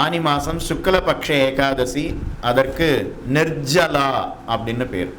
ஆனி மாதம் சுக்லபக்ஷ ஏகாதசி அதற்கு நிர்ஜலா அப்படின்னு பேர்.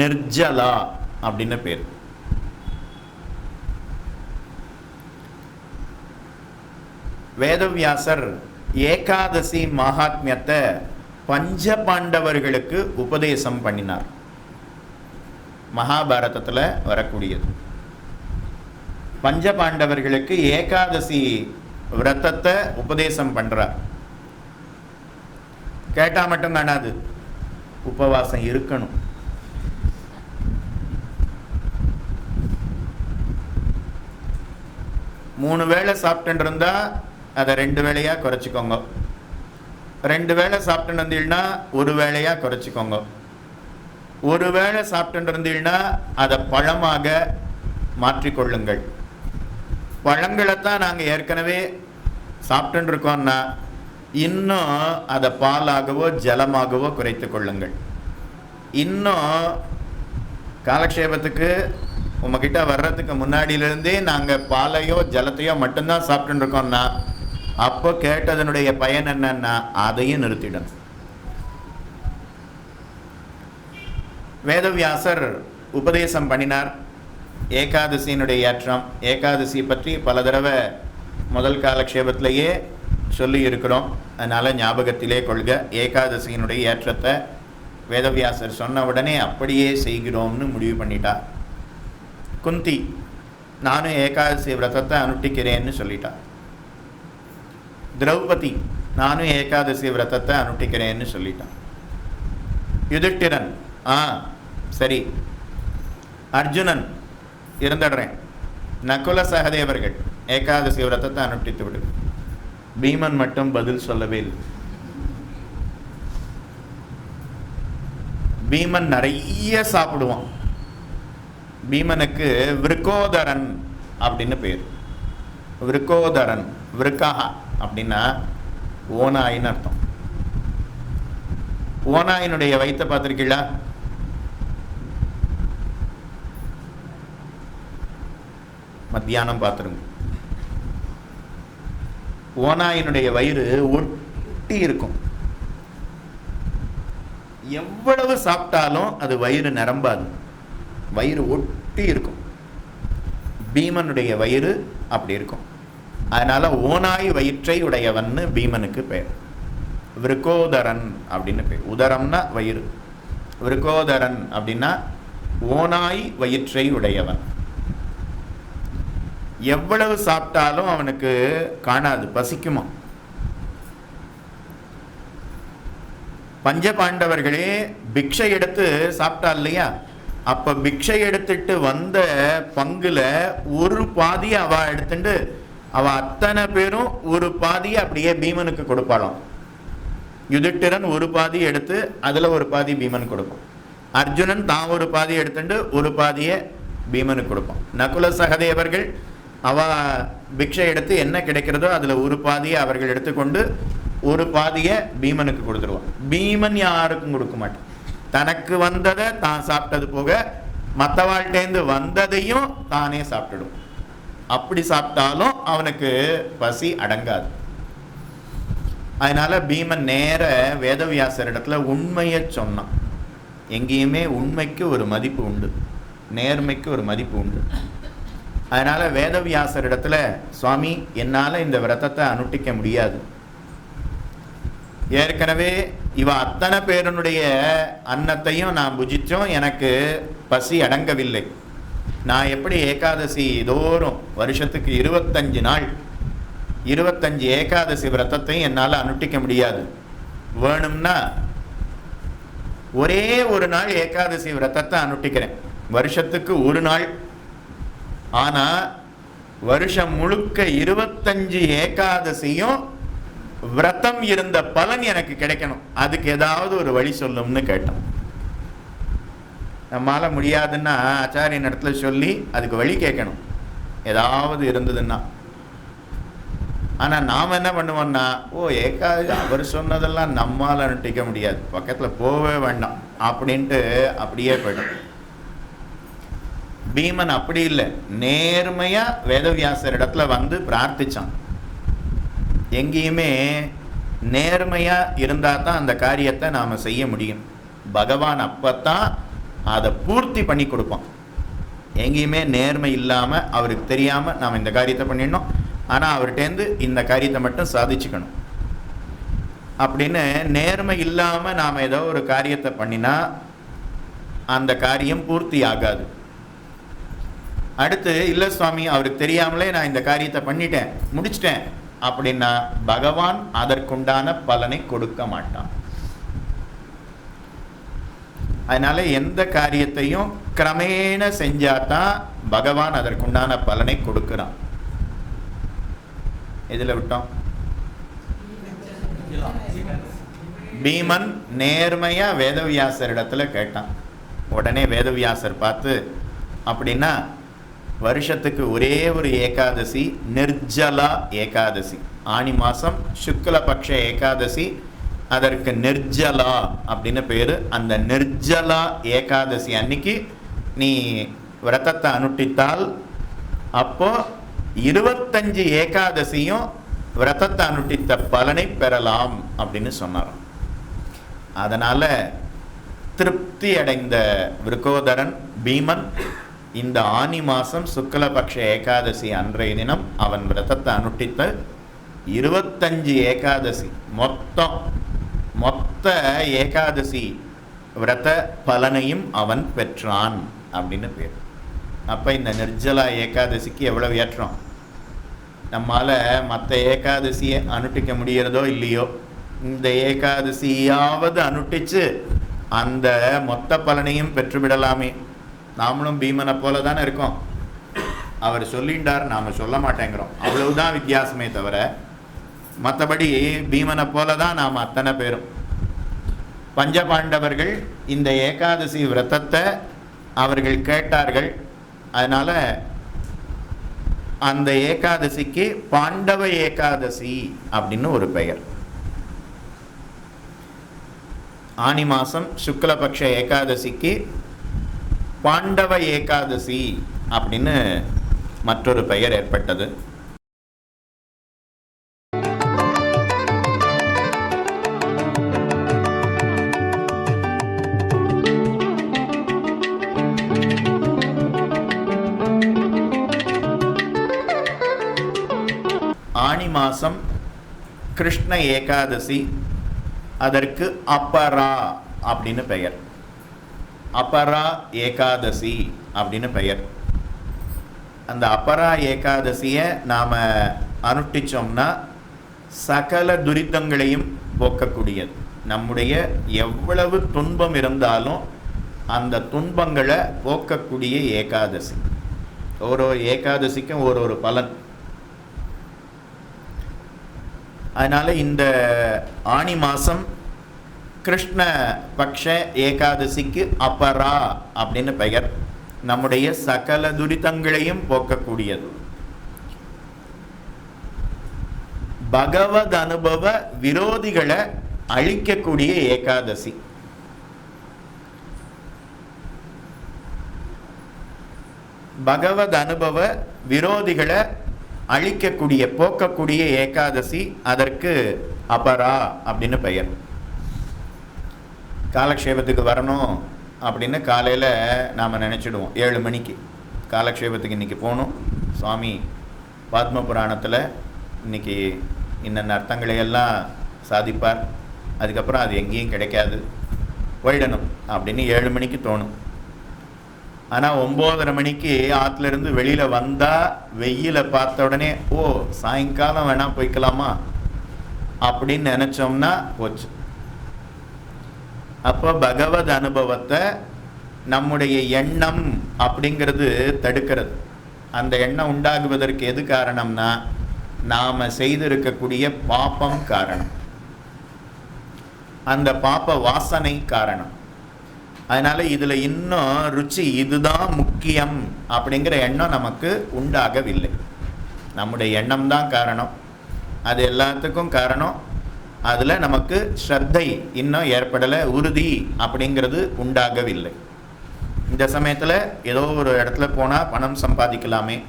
நிர்ஜலா அப்படின்னு பேர். வேதவியாசர் ஏகாதசி மகாத்மியத்தை பஞ்ச பாண்டவர்களுக்கு உபதேசம் பண்ணினார். மகாபாரதத்தில் வரக்கூடியது. பஞ்ச பாண்டவர்களுக்கு ஏகாதசி விரதத்தை உபதேசம் பண்ணுறார் கேட்டால் மட்டும் காணாது உபவாசம் இருக்கணும். மூணு வேளை சாப்பிட்டுன்னு இருந்தால் அதை ரெண்டு வேளையாக குறைச்சிக்கோங்க. ரெண்டு வேளை சாப்பிட்டுன்னு இருந்தீங்கன்னா ஒரு வேளையாக குறைச்சிக்கோங்க. ஒரு வேளை சாப்பிட்டுன்னு இருந்தீங்கன்னா அதை பழமாக மாற்றிக்கொள்ளுங்கள். பழங்களை தான் நாங்கள் ஏற்கனவே சாப்பிட்டுருக்கோம்னா இன்னும் அதை பாலாகவோ ஜலமாகவோ குறைத்து கொள்ளுங்கள். இன்னும் காலக்ஷேபத்துக்கு உங்ககிட்ட வர்றதுக்கு முன்னாடியிலேருந்தே நாங்கள் பாலையோ ஜலத்தையோ மட்டும்தான் சாப்பிட்டுருக்கோம்னா அப்போ கேட்டதனுடைய பயன் என்னன்னா அதையும் நிறுத்திடணும் வேதவியாசர் உபதேசம் பண்ணினார். ஏகாதசியினுடைய ஏற்றம் ஏகாதசி பற்றி பல தடவை முதல் காலக்ஷேபத்திலேயே சொல்லி இருக்கிறோம் அதனால் ஞாபகத்திலே கொள்க. ஏகாதசியினுடைய ஏற்றத்தை வேதவியாசர் சொன்ன உடனே அப்படியே செய்கிறோம்னு முடிவு பண்ணிட்டா. குந்தி நானும் ஏகாதசி விரதத்தை அனுட்டிக்கிறேன்னு சொல்லிட்டா. திரௌபதி நானும் ஏகாதசி விரதத்தை அனுட்டிக்கிறேன்னு சொல்லிட்டான் யுதிஷ்டிரன் ஆ சரி. அர்ஜுனன் இருந்துடுறேன். நகுல சகதேவர்கள் ஏகாதசி விரதத்தை அனுப்பித்து விடு. பீமன் மட்டும் பதில் சொல்லவே இல்லை. பீமன் நிறைய சாப்பிடுவான். பீமனுக்கு விருக்கோதரன் அப்படின்னு பேர். விருக்கோதரன் விருக்காஹா அப்படின்னா ஓனாயின்னு அர்த்தம். ஓனாயினுடைய வயித்தை பார்த்துருக்கீங்களா? மத்தியானம் பார்த்துருங்க ஓனாயினுடைய வயிறு ஒட்டி இருக்கும். எவ்வளவு சாப்பிட்டாலும் அது வயிறு நிரம்பாது. வயிறு ஒட்டி இருக்கும். பீமனுடைய வயிறு அப்படி இருக்கும். அதனால ஓனாய் வயிற்றை உடையவன்னு பீமனுக்கு பெயர். விருக்கோதரன் அப்படின்னு பேர் உதரம்னா வயிறு. விருக்கோதரன் அப்படின்னா ஓனாய் வயிற்றை உடையவன். எவ்வளவு சாப்பிட்டாலும் அவனுக்கு காணாது பசிக்குமா? பஞ்ச பாண்டவர்களே பிக்ஷை எடுத்து சாப்பிட்டா இல்லையா? அப்ப பிக்ஷை எடுத்துட்டு வந்த பங்குல ஒரு பாதி அவ எடுத்துட்டு அவ அத்தனை பேரும் ஒரு பாதியை அப்படியே பீமனுக்கு கொடுப்பாளாம். யுதிட்டிரன் ஒரு பாதி எடுத்து அதுல ஒரு பாதி பீமன் கொடுப்பான். அர்ஜுனன் தான் ஒரு பாதி எடுத்துட்டு ஒரு பாதியை பீமனுக்கு கொடுப்பான். நகுல சகதேவர்கள் அவ பிக்ஷை எடுத்து என்ன கிடைக்கிறதோ அதில் ஒரு பாதியை அவர்கள் எடுத்துக்கொண்டு ஒரு பாதியை பீமனுக்கு கொடுத்துருவான். பீமன் யாருக்கும் கொடுக்க மாட்டான். தனக்கு வந்ததை தான் சாப்பிட்டது போக மற்றவாழ்கிட்டேருந்து வந்ததையும் தானே சாப்பிட்டுடும். அப்படி சாப்பிட்டாலும் அவனுக்கு பசி அடங்காது. அதனால பீமன் நேர வேதவியாசர் இடத்துல உண்மையை சொன்னான். எங்கேயுமே உண்மைக்கு ஒரு மதிப்பு உண்டு. நேர்மைக்கு ஒரு மதிப்பு உண்டு. அதனால் வேதவியாசர் இடத்துல சுவாமி என்னால் இந்த விரதத்தை அனுட்டிக்க முடியாது. ஏற்கனவே இவ அத்தனை பேருனுடைய அன்னத்தையும் நான் புஜித்தோம் எனக்கு பசி அடங்கவில்லை. நான் எப்படி ஏகாதசி தோறும் வருஷத்துக்கு இருபத்தஞ்சு நாள் இருபத்தஞ்சு ஏகாதசி விரதத்தையும் என்னால் அனுட்டிக்க முடியாது. வேணும்னா ஒரே ஒரு நாள் ஏகாதசி விரதத்தை அனுட்டிக்கிறேன். வருஷத்துக்கு ஒரு நாள் ஆனா வருஷம் முழுக்க இருபத்தஞ்சு ஏகாதசியும் விரதம் இருந்த பலன் எனக்கு கிடைக்கணும். அதுக்கு ஏதாவது ஒரு வழி சொல்லும்னு கேட்டோம். நம்மால முடியாதுன்னா ஆச்சாரியன் இடத்துல சொல்லி அதுக்கு வழி கேட்கணும். ஏதாவது இருந்ததுன்னா. ஆனால் நாம் என்ன பண்ணுவோம்னா ஓ ஏகாதசி அவர் சொன்னதெல்லாம் நம்மால் அனுட்டிக்க முடியாது. பக்கத்தில் போகவே வேண்டாம். அப்படின்ட்டு அப்படியே போய்டும். பீமன் அப்படி இல்லை. நேர்மையா வேதவியாசர் இடத்துல வந்து பிரார்த்திச்சான். எங்கேயுமே நேர்மையாக இருந்தால் தான் அந்த காரியத்தை நாம் செய்ய முடியும். பகவான் அப்பத்தான் அதை பூர்த்தி பண்ணி கொடுப்பான். எங்கேயுமே நேர்மை இல்லாமல் அவருக்கு தெரியாமல் நாம் இந்த காரியத்தை பண்ணிடணும். ஆனால் அவர்கிட்டேருந்து இந்த காரியத்தை மட்டும் சாதிச்சுக்கணும். அப்படின்னு நேர்மை இல்லாமல் நாம் ஏதோ ஒரு காரியத்தை பண்ணினா அந்த காரியம் பூர்த்தி ஆகாது. அடுத்து இல்லை சுவாமி அவருக்கு தெரியாமலே நான் இந்த காரியத்தை பண்ணிட்டேன் முடிச்சிட்டேன். அப்படின்னா பகவான் அதற்குண்டான பலனை கொடுக்க மாட்டான். அதனால எந்த காரியத்தையும் கிரமேண செஞ்சாதான் பகவான் அதற்குண்டான பலனை கொடுக்கிறான். எதில் விட்டோம்? பீமன் நேர்மையா வேதவியாசரிடத்துல கேட்டான். உடனே வேதவியாசர் பார்த்து அப்படின்னா வருஷத்துக்கு ஒரே ஒரு ஏகாதசி நிர்ஜலா ஏகாதசி. ஆனி மாதம் சுக்லபக்ஷ ஏகாதசி அதற்கு நிர்ஜலா அப்படின்னு பேர். அந்த நிர்ஜலா ஏகாதசி அன்னைக்கு நீ விரதத்தை அனுட்டித்தால் அப்போ இருபத்தஞ்சு ஏகாதசியும் விரதத்தை அனுட்டித்த பலனை பெறலாம் அப்படின்னு சொன்னார் அதனால் திருப்தி அடைந்த விருகோதரன் பீமன் இந்த ஆனி மாதம் சுக்லபக்ஷ ஏகாதசி அன்றைய தினம் அவன் விரதத்தை அனுஷ்டித்த இருபத்தஞ்சு ஏகாதசி. மொத்தம் மொத்த ஏகாதசி விரத பலனையும் அவன் பெற்றான் அப்படின்னு பேர். அப்போ இந்த நிர்ஜலா ஏகாதசிக்கு எவ்வளவு ஏற்றம்? நம்மால் மற்ற ஏகாதசியை அனுட்டிக்க முடிகிறதோ இல்லையோ இந்த ஏகாதசியாவது அனுட்டிச்சு அந்த மொத்த பலனையும் பெற்றுவிடலாமே. நாமளும் பீமனை போல தானே இருக்கோம். அவர் சொல்லின்றார் நாம் சொல்ல மாட்டேங்கிறோம். அவ்வளவுதான் வித்தியாசமே தவிர மற்றபடி பீமனை போல தான் நாம் அத்தனை பேரும். பஞ்சபாண்டவர்கள் இந்த ஏகாதசி விரதத்தை அவர்கள் கேட்டார்கள். அதனால் அந்த ஏகாதசிக்கு பாண்டவ ஏகாதசி அப்படின்னு ஒரு பெயர். ஆனி மாதம் சுக்லபக்ஷ ஏகாதசிக்கு பாண்டவ ஏகாதசி அப்படின்னு மற்றொரு பெயர் ஏற்பட்டது. ஆனி மாதம் கிருஷ்ண ஏகாதசி அதற்கு அப்பரா அப்படின்னு பெயர். அபரா ஏகாதசி அப்படின்னு பெயர். அந்த அபரா ஏகாதசியை நாம் அனுட்டிச்சோம்னா சகல துரிதங்களையும் போக்கக்கூடியது. நம்முடைய எவ்வளவு துன்பம் இருந்தாலும் அந்த துன்பங்களை போக்கக்கூடிய ஏகாதசி. ஒரு ஒரு ஏகாதசிக்கும் ஒரு ஒரு பலன். அதனால் இந்த ஆனி மாதம் கிருஷ்ண பக்ஷ ஏகாதசிக்கு அப்பரா அப்படின்னு பெயர். நம்முடைய சகல துரிதங்களையும் போக்கக்கூடியது. பகவத் அனுபவ விரோதிகளை அழிக்கக்கூடிய ஏகாதசி. பகவத் அனுபவ விரோதிகளை அழிக்கக்கூடிய போக்கக்கூடிய ஏகாதசி அதற்கு அபரா அப்படின்னு பெயர். காலக்ஷேபத்துக்கு வரணும் அப்படின்னு காலையில் நாம் நினச்சிடுவோம். ஏழு மணிக்கு. காலக்ஷேபத்துக்கு இன்றைக்கி போகணும். சுவாமி பத்ம புராணத்தில் இன்றைக்கி இன்னென்ன அர்த்தங்களையெல்லாம் சாதிப்பார். அதுக்கப்புறம் அது எங்கேயும் கிடைக்காது. போயிடணும் அப்படின்னு ஏழு மணிக்கு தோணும். ஆனால் ஒம்போதரை மணிக்கு ஆற்றுலேருந்து வெளியில் வந்தால் வெயிலை பார்த்த உடனே ஓ சாயங்காலம் வேணால் போய்க்கலாமா? அப்படின்னு நினச்சோம்னா போச்சு. அப்போ பகவத் அனுபவத்தை நம்முடைய எண்ணம் அப்படிங்கிறது தடுக்கிறது. அந்த எண்ணம் உண்டாகுவதற்கு எது காரணம்னா நாம் செய்திருக்கக்கூடிய பாப்பம் காரணம். அந்த பாப்ப வாசனை காரணம். அதனால் இதில் இன்னும் ருச்சி இதுதான் முக்கியம் அப்படிங்கிற எண்ணம் நமக்கு உண்டாகவில்லை. நம்முடைய எண்ணம் தான் காரணம். அது எல்லாத்துக்கும் காரணம். அதில் நமக்கு ஸ்ரத்தை இன்னும் ஏற்படலை உறுதி அப்படிங்கிறது உண்டாகவில்லை. இந்த சமயத்தில் ஏதோ ஒரு இடத்துல போனால் பணம் சம்பாதிக்கலாமே.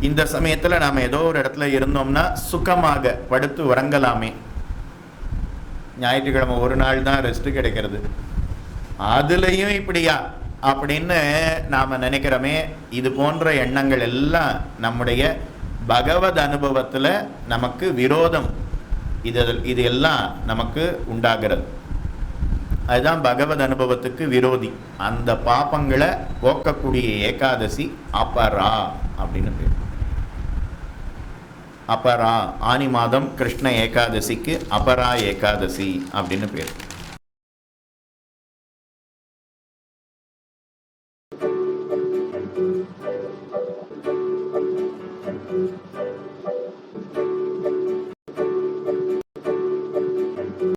இந்த சமயத்தில் நாம் ஏதோ ஒரு இடத்துல இருந்தோம்னா சுகமாக படுத்து உறங்கலாமே. ஞாயிற்றுக்கிழமை ஒரு நாள் தான் ரெஸ்ட் கிடைக்கிறது. அதுலேயும் இப்படியா அப்படின்னு நாம் நினைக்கிறோமே. இது போன்ற எண்ணங்கள் எல்லாம் நம்முடைய பகவத் அனுபவத்தில் நமக்கு விரோதம். இது இது எல்லாம் நமக்கு உண்டாகிறது. அதுதான் பகவத் அனுபவத்துக்கு விரோதி. அந்த பாப்பங்களை போக்கக்கூடிய ஏகாதசி அப்பரா அப்படின்னு பேர். அப்பரா ஆனி மாதம் கிருஷ்ண ஏகாதசிக்கு அபரா ஏகாதசி அப்படின்னு பேர்.